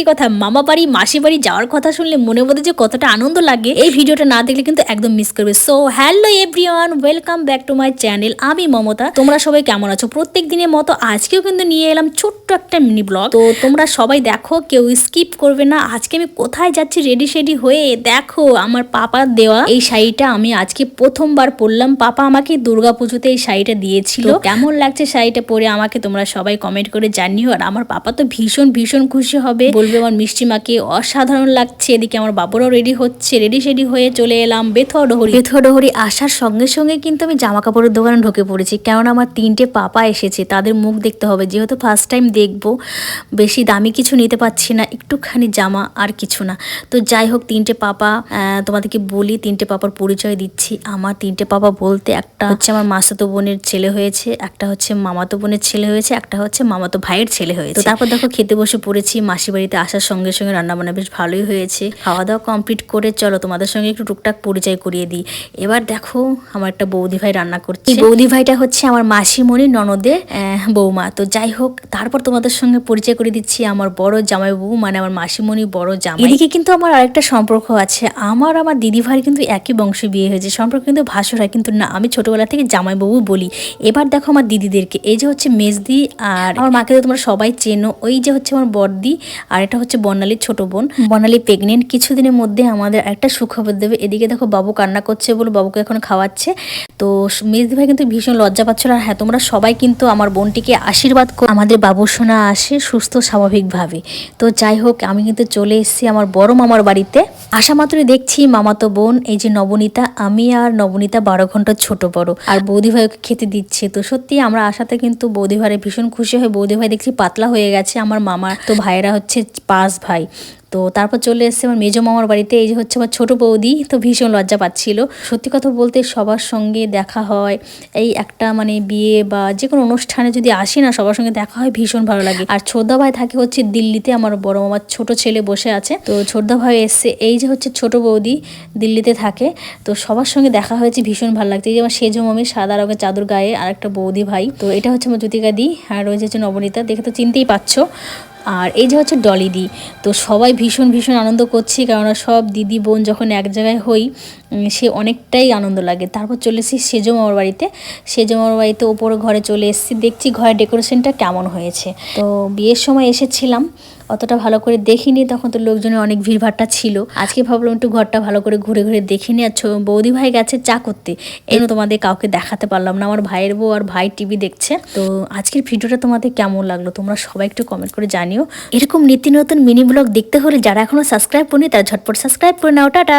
সত্যি কথা মামা বাড়ি মাসি বাড়ি যাওয়ার কথা শুনলে মনে মধ্যে যে কতটা আনন্দ লাগে এই ভিডিওটা না দেখলে কিন্তু একদম মিস করবে। So hello everyone welcome back to my channel আমি মমতা। তোমরা সবাই কেমন আছো? প্রত্যেক দিনের মতো আজকেও কিন্তু নিয়ে এলাম ছোট্ট একটা মিনি ব্লগ তো তোমরা সবাই দেখো কেউ স্কিপ করবে না। আজকে আমি কোথায় যাচ্ছি রেডি সেডি হয়ে দেখো আমার পাপার দেওয়া। এই শাড়িটা আমি আজকে প্রথমবার পরলাম। পাপা আমাকে দুর্গা পুজোতে এই শাড়িটা দিয়েছিল। কেমন লাগছে শাড়িটা পরে আমাকে তোমরা সবাই কমেন্ট করে জানিও। আর আমার পাপা তো ভীষণ ভীষণ খুশি হবে। বলবে আমার মিষ্টি মাকে অসাধারণ লাগছে। এদিকে আমার বাবুরাও রেডি হচ্ছে। রেডি সেডি হয়ে চলে এলাম বেথুয়া ডহরি। বেথুয়া ডহরি আসার সঙ্গে সঙ্গে কিন্তু আমি জামা কাপড়ের দোকানে ঢুকে পড়েছি। কেননা আমার তিনটে পাপা এসেছে তাদের মুখ দেখতে হবে। যেহেতু ফার্স্ট টাইম দেখব বেশি দামি কিছু নিতে পারছি না একটুখানি জামা আর কিছু না। তো যাই হোক তিনটে পাপা তোমাদেরকে বলি তিনটে পাপার পরিচয় দিচ্ছি। আমার তিনটে পাপা বলতে একটা হচ্ছে আমার মাসাতো বোনের ছেলে হয়েছে একটা হচ্ছে মামাতো বোনের ছেলে হয়েছে একটা হচ্ছে মামাতো ভাইয়ের ছেলে হয়েছে। তো তারপর দেখো খেতে বসে পড়েছি মাসি বাড়িতে আসার সঙ্গে সঙ্গে রান্না বান্না বেশ ভালোই হয়েছে। খাওয়া দাওয়া কমপ্লিট করে চলো তোমাদের সঙ্গে একটু টুকটাক পরিচয় করিয়ে দিই। এবার দেখো আমার একটা বৌদি ভাই রান্না করছে। বৌদি ভাইটা হচ্ছে আমার মাসিমণি ননদের আহ, বৌমা। তো যাই হোক তারপর তোমাদের সঙ্গে পরিচয় করে দিচ্ছি আমার বড় জামাই বউ মানে আমার মাসিমণি বড় জামাই। এদিকে কিন্তু আমার আরেকটা সম্পর্ক আছে। আমার আমার দিদি ভাই কিন্তু একই বংশে বিয়ে হয়েছে। সম্পর্ক কিন্তু ভাসুর হয় কিন্তু না আমি ছোটবেলা থেকে জামাই বাবু বলি। এবার দেখো আমার দিদিদেরকে। এই যে হচ্ছে মেজদি আর আমার মাকে তো তোমরা সবাই চেনো। ওই যে হচ্ছে আমার বড়দি আর এটা হচ্ছে বর্ণালীর ছোট বোন। বর্ণালী প্রেগনেন্ট কিছুদিনের মধ্যে আমাদের একটা সুখবর দেবে। এদিকে দেখো বাবু কান্না করছে বলে বাবুকে এখন খাওয়াচ্ছে। তো মেজদি ভাই কিন্তু ভীষণ লজ্জা পাচ্ছিল। আর হ্যাঁ তোমরা সবাই কিন্তু আমার বোনটিকে আশীর্বাদ করো। আমাদের বাবু সোনা আসে সুস্থ, স্বাভাবিকভাবে। তো যাই হোক, আমি কিন্তু চলে এসেছি আমার বড় মামার বাড়িতে। আসা মাত্রই দেখছি মামাতো বোন, এই যে নবনীতা। আমি আর নবনীতা বারো ঘণ্টার ছোট বড়। আর বৌদি ভাইকে খেতে দিচ্ছে। তো সত্যি আমরা আসাতে কিন্তু বৌদি ভাইয়ের ভীষণ খুশি হয়ে বৌদি ভাই দেখছি পাতলা হয়ে গেছে আমার মামা। তো ভাইয়েরা হচ্ছে পাঁচ ভাই। তো তারপর চলে এসেছে আমার মেজো মামার বাড়িতে, এই যে হচ্ছে আমার ছোটো বৌদি, তো ভীষণ লজ্জা পাচ্ছিল। সত্যি কথা বলতে সবার সঙ্গে দেখা হয়, এই একটা মানে বিয়ে বা যে কোনো অনুষ্ঠানে যদি আসি না, সবার সঙ্গে দেখা হয়, ভীষণ ভালো লাগে। আর ছোটদা ভাই থাকে হচ্ছে দিল্লিতে, আমার বড় মামার ছোট ছেলে বসে আছে। তো ছোটদা ভাই এসছে, এই যে হচ্ছে ছোট বৌদি দিল্লিতে থাকে, তো সবার সঙ্গে দেখা হয়েছে, ভীষণ ভালো লাগছে। এই যে আমার সেজো মামি, সাদা রঙের চাদর গায়ে আর একটা বৌদি ভাই, তো এটা হচ্ছে আমার জ্যোতিকা দি আর রয়েছে হচ্ছে নবনীতা। দেখে তো চিনতেই পাচ্ছো আর এই যে হচ্ছে ডলিদি, তো সবাই ভীষণ ভীষণ আনন্দ করছি, কেননা সব দিদি বোন যখন এক জায়গায় হই সে অনেকটাই আনন্দ লাগে। তারপর চলে এসেছি সেজো মামার বাড়িতে। সেজো মামার বাড়িতে ওপরে ঘরে চলে এসেছি। দেখছি ঘরের ডেকোরেশনটা কেমন হয়েছে। তো বিয়ের সময় এসেছিলাম, অতটা ভালো করে দেখিনি। তখন তো লোকজনের অনেক ভিড়ভাট্টা ছিল। আজকে ভাবলাম একটু ঘরটা ভালো করে ঘুরে ঘুরে দেখিনি আর বৌদি ভাই গেছে চা করতে। জন্য তোমাদের কাউকে দেখাতে পারলাম না। আমার ভাইয়ের বউ আর ভাই টিভি দেখছে। তো আজকের ভিডিওটা তোমাদের কেমন লাগল? তোমরা সবাই একটু কমেন্ট করে জানিও। এরকম নিত্য নতুন মিনি ব্লগ দেখতে হলে যারা এখনও সাবস্ক্রাইব করেনি, তারা ঝটপট সাবস্ক্রাইব করে নাও। টাটা!